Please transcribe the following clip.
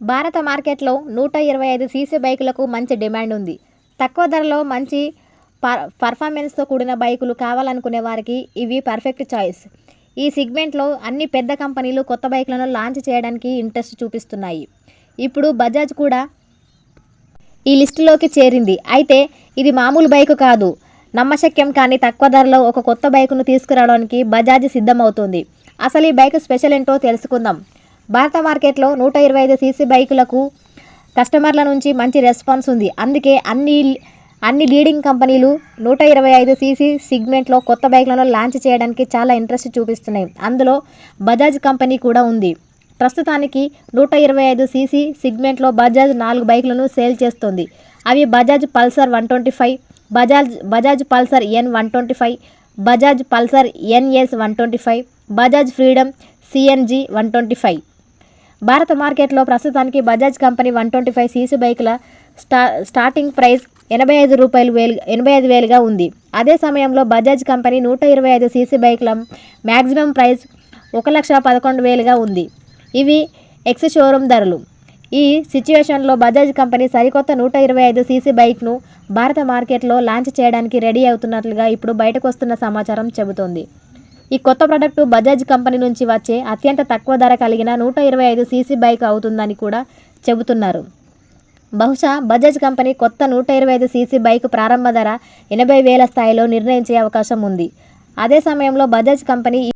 భారత మార్కెట్లో నూట ఇరవై ఐదు సీసీ బైకులకు మంచి డిమాండ్ ఉంది. తక్కువ ధరలో మంచి పర్ పర్ఫార్మెన్స్తో కూడిన బైకులు కావాలనుకునే వారికి ఇవి పర్ఫెక్ట్ చాయిస్. ఈ సిగ్మెంట్లో అన్ని పెద్ద కంపెనీలు కొత్త బైకులను లాంచ్ చేయడానికి ఇంట్రెస్ట్ చూపిస్తున్నాయి. ఇప్పుడు బజాజ్ కూడా ఈ లిస్టులోకి చేరింది. అయితే ఇది మామూలు బైకు కాదు. నమ్మశక్యం కానీ తక్కువ ధరలో ఒక కొత్త బైకును తీసుకురావడానికి బజాజ్ సిద్ధమవుతుంది. అసలు ఈ బైక్ స్పెషల్ ఏంటో తెలుసుకుందాం. భారత మార్కెట్లో నూట ఇరవై ఐదు సీసీ బైకులకు కస్టమర్ల నుంచి మంచి రెస్పాన్స్ ఉంది. అందుకే అన్ని అన్ని లీడింగ్ కంపెనీలు నూట ఇరవై ఐదు సీసీ సిగ్మెంట్లో కొత్త బైక్లను లాంచ్ చేయడానికి చాలా ఇంట్రెస్ట్ చూపిస్తున్నాయి. అందులో బజాజ్ కంపెనీ కూడా ఉంది. ప్రస్తుతానికి నూట ఇరవై ఐదు సీసీ సిగ్మెంట్లో బజాజ్ నాలుగు బైకులను సేల్ చేస్తోంది. అవి Bajaj Pulsar one twenty five Bajaj Bajaj Pulsar N one twenty five Bajaj Pulsar NS one twenty five Bajaj Freedom CNG one twenty five. భారత మార్కెట్లో ప్రస్తుతానికి Bajaj company one twenty five CC బైకుల స్టా starting price ఎనభై ఐదు రూపాయలు వేలు ఎనభై ఐదు వేలుగా ఉంది. అదే సమయంలో బజాజ్ కంపెనీ నూట ఇరవై ఐదు సీసీ బైకుల మ్యాక్సిమం ప్రైస్ ఒక లక్ష పదకొండు వేలుగా ఉంది. ఇవి ఎక్స్ షోరూమ్ ధరలు. ఈ సిచ్యువేషన్లో బజాజ్ కంపెనీ సరికొత్త నూట ఇరవై ఐదు సీసీ బైక్ను భారత మార్కెట్లో లాంచ్ చేయడానికి రెడీ అవుతున్నట్లుగా ఇప్పుడు బయటకు వస్తున్న సమాచారం చెబుతోంది. ఈ కొత్త ప్రొడక్టు బజాజ్ కంపెనీ నుంచి వచ్చే అత్యంత తక్కువ ధర కలిగిన నూట ఇరవై ఐదు సీసీ బైక్ అవుతుందని కూడా చెబుతున్నారు. బహుశా బజాజ్ కంపెనీ కొత్త నూట ఇరవై ఐదు సీసీ బైక్ ప్రారంభ ధర ఎనభై వేల స్థాయిలో నిర్ణయించే అవకాశం ఉంది. అదే సమయంలో బజాజ్ కంపెనీ